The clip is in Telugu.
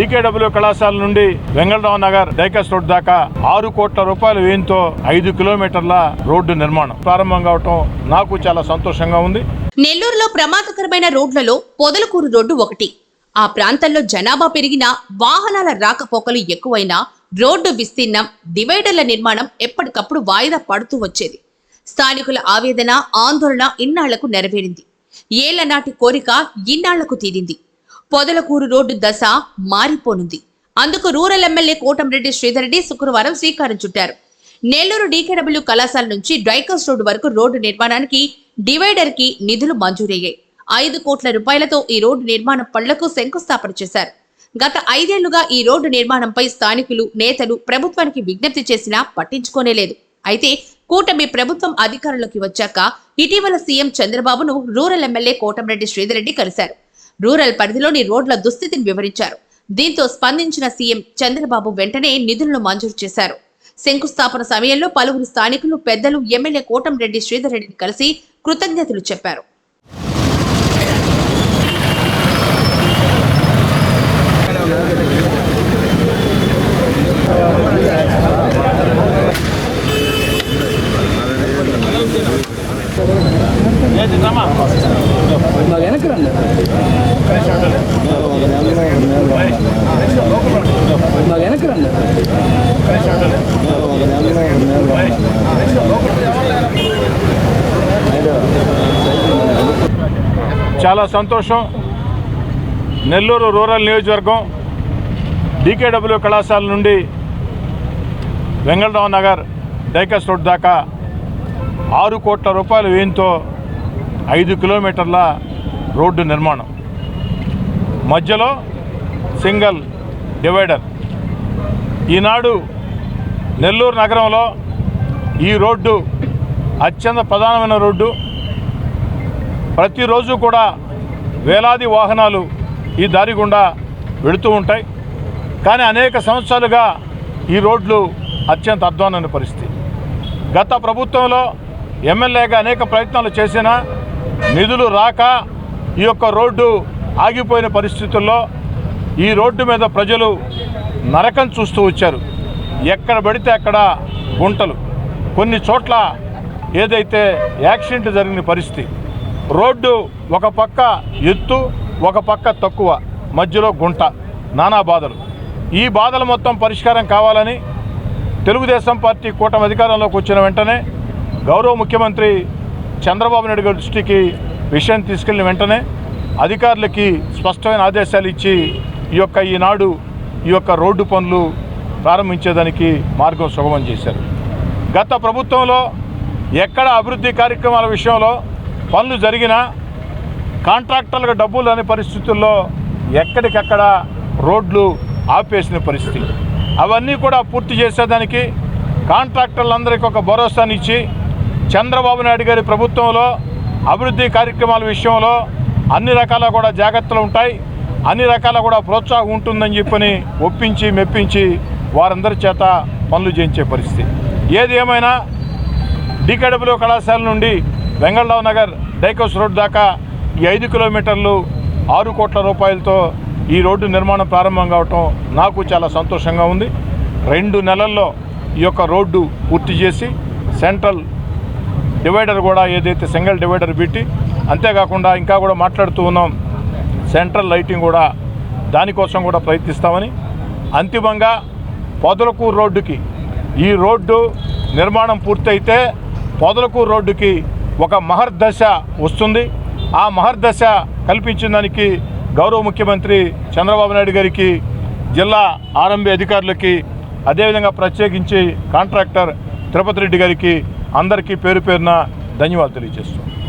డీకేడబ్ల్యూ కళాశాల నుండి వెంగళరావు నగర్ డైకస్ రోడ్ దాకా ఆరు కోట్ల రూపాయల వ్యయంతో ఐదు కిలోమీటర్ల రోడ్డు నిర్మాణం ప్రారంభం కావటం నాకు చాలా సంతోషంగా ఉంది. నెల్లూరులో ప్రమాదకరమైన రోడ్లలో పొదలకూరు రోడ్డు ఒకటి. ఆ ప్రాంతంలో జనాభా పెరిగినా వాహనాల రాకపోకలు ఎక్కువైనా రోడ్డు విస్తీర్ణం డివైడర్ల నిర్మాణం ఎప్పటికప్పుడు వాయిదా పడుతూ వచ్చేది. స్థానికుల ఆవేదన ఆందోళన ఇన్నాళ్ళకు నెరవేరింది. ఏళ్ళ నాటి కోరిక ఇన్నాళ్ళకు తీరింది. పొదలకూరు రోడ్డు దశ మారిపోనుంది. అందుకు రూరల్ ఎమ్మెల్యే కోటంరెడ్డి శ్రీధర్ రెడ్డి శుక్రవారం శ్రీకారం చుట్టారు. నెల్లూరు డీకేడబ్ల్యూ కళాశాల నుంచి డ్రైకర్స్ రోడ్డు వరకు రోడ్డు నిర్మాణానికి డివైడర్కి నిధులు మంజూరయ్యాయి. ఐదు కోట్ల రూపాయలతో ఈ రోడ్డు నిర్మాణం పనులకు శంకుస్థాపన చేశారు. గత ఐదేళ్ళుగా ఈ రోడ్డు నిర్మాణంపై స్థానికులు నేతలు ప్రభుత్వానికి విజ్ఞప్తి చేసినా పట్టించుకోనే లేదు. అయితే కూటమి ప్రభుత్వం అధికారంలోకి వచ్చాక ఇటీవల సీఎం చంద్రబాబును రూరల్ ఎమ్మెల్యే కోటంరెడ్డి శ్రీధర్ రెడ్డి కలిశారు. రూరల్ పరిధిలోని రోడ్ల దుస్థితిని వివరించారు. దీంతో స్పందించిన సీఎం చంద్రబాబు వెంటనే నిధులను మంజూరు చేశారు. శంకుస్థాపన సమయంలో పలువురు స్థానికులు పెద్దలు ఎమ్మెల్యే కోటంరెడ్డి శ్రీధర్ రెడ్డిని కలిసి కృతజ్ఞతలు చెప్పారు. వెనక్కి రండి వెనక్కి రండి చాలా సంతోషం. నెల్లూరు రూరల్ నియోజకవర్గం డీకేడబ్ల్యూ కళాశాల నుండి వెంగళరావు నగర్ డైకస్ రోడ్ దాకా ఆరు కోట్ల రూపాయల వ్యయంతో ఐదు కిలోమీటర్ల రోడ్డు నిర్మాణం. మధ్యలో సింగల్ డివైడర్. ఈనాడు నెల్లూరు నగరంలో ఈ రోడ్డు అత్యంత ప్రధానమైన రోడ్డు. ప్రతిరోజు కూడా వేలాది వాహనాలు ఈ దారి గుండా వెళుతూ ఉంటాయి. కానీ అనేక సంవత్సరాలుగా ఈ రోడ్లు అత్యంత అధ్వానమైన పరిస్థితి. గత ప్రభుత్వంలో ఎమ్మెల్యేగా అనేక ప్రయత్నాలు చేసినా నిధులు రాక ఈ యొక్క రోడ్డు ఆగిపోయిన పరిస్థితుల్లో ఈ రోడ్డు మీద ప్రజలు నరకం చూస్తూ వచ్చారు. ఎక్కడ పడితే అక్కడ గుంటలు. కొన్ని చోట్ల ఏదైతే యాక్సిడెంట్ జరిగిన పరిస్థితి రోడ్డు ఒక పక్క ఎత్తు ఒక పక్క తక్కువ మధ్యలో గుంట నానా బాధలు. ఈ బాధలు మొత్తం పరిష్కారం కావాలని తెలుగుదేశం పార్టీ కూటమి అధికారంలోకి వచ్చిన వెంటనే గౌరవ ముఖ్యమంత్రి చంద్రబాబు నాయుడు గారి దృష్టికి విషయం తీసుకెళ్ళిన వెంటనే అధికారులకి స్పష్టమైన ఆదేశాలు ఇచ్చి ఈ యొక్క ఈనాడు ఈ యొక్క రోడ్డు పనులు ప్రారంభించేదానికి మార్గం సుగమం చేశారు. గత ప్రభుత్వంలో ఎక్కడ అభివృద్ధి కార్యక్రమాల విషయంలో పనులు జరిగినా కాంట్రాక్టర్లకు డబ్బులు అనే పరిస్థితుల్లో ఎక్కడికక్కడ రోడ్లు ఆపేసిన పరిస్థితి. అవన్నీ కూడా పూర్తి చేసేదానికి కాంట్రాక్టర్లందరికీ ఒక భరోసానిచ్చి చంద్రబాబు నాయుడు గారి ప్రభుత్వంలో అభివృద్ధి కార్యక్రమాల విషయంలో అన్ని రకాల కూడా జాగ్రత్తలు ఉంటాయి. అన్ని రకాల కూడా ప్రోత్సాహం ఉంటుందని చెప్పని ఒప్పించి మెప్పించి వారందరి చేత పనులు చేయించే పరిస్థితి. ఏది ఏమైనా డీకేడబ్ల్యూ కళాశాల నుండి వెంగళరావు నగర్ డైకోస్ రోడ్ దాకా ఈ ఐదు కిలోమీటర్లు ఆరు కోట్ల రూపాయలతో ఈ రోడ్డు నిర్మాణం ప్రారంభం కావటం నాకు చాలా సంతోషంగా ఉంది. రెండు నెలల్లో ఈ యొక్క రోడ్డు పూర్తి చేసి సెంట్రల్ డివైడర్ కూడా ఏదైతే సింగిల్ డివైడర్ పెట్టి అంతేకాకుండా ఇంకా కూడా మాట్లాడుతూ ఉన్నాం. సెంట్రల్ లైటింగ్ కూడా దానికోసం కూడా ప్రయత్నిస్తామని. అంతిమంగా పొదలకూరు రోడ్డుకి ఈ రోడ్డు నిర్మాణం పూర్తయితే పొదలకూరు రోడ్డుకి ఒక మహర్దశ వస్తుంది. ఆ మహర్దశ కల్పించిన దానికి గౌరవ ముఖ్యమంత్రి చంద్రబాబు నాయుడు గారికి జిల్లా ఆర్ఎంబీ అధికారులకి అదేవిధంగా ప్రత్యేకించి కాంట్రాక్టర్ తిరుపతి రెడ్డి గారికి అందరికీ పేరు పేరున ధన్యవాదాలు తెలియజేస్తున్నాం.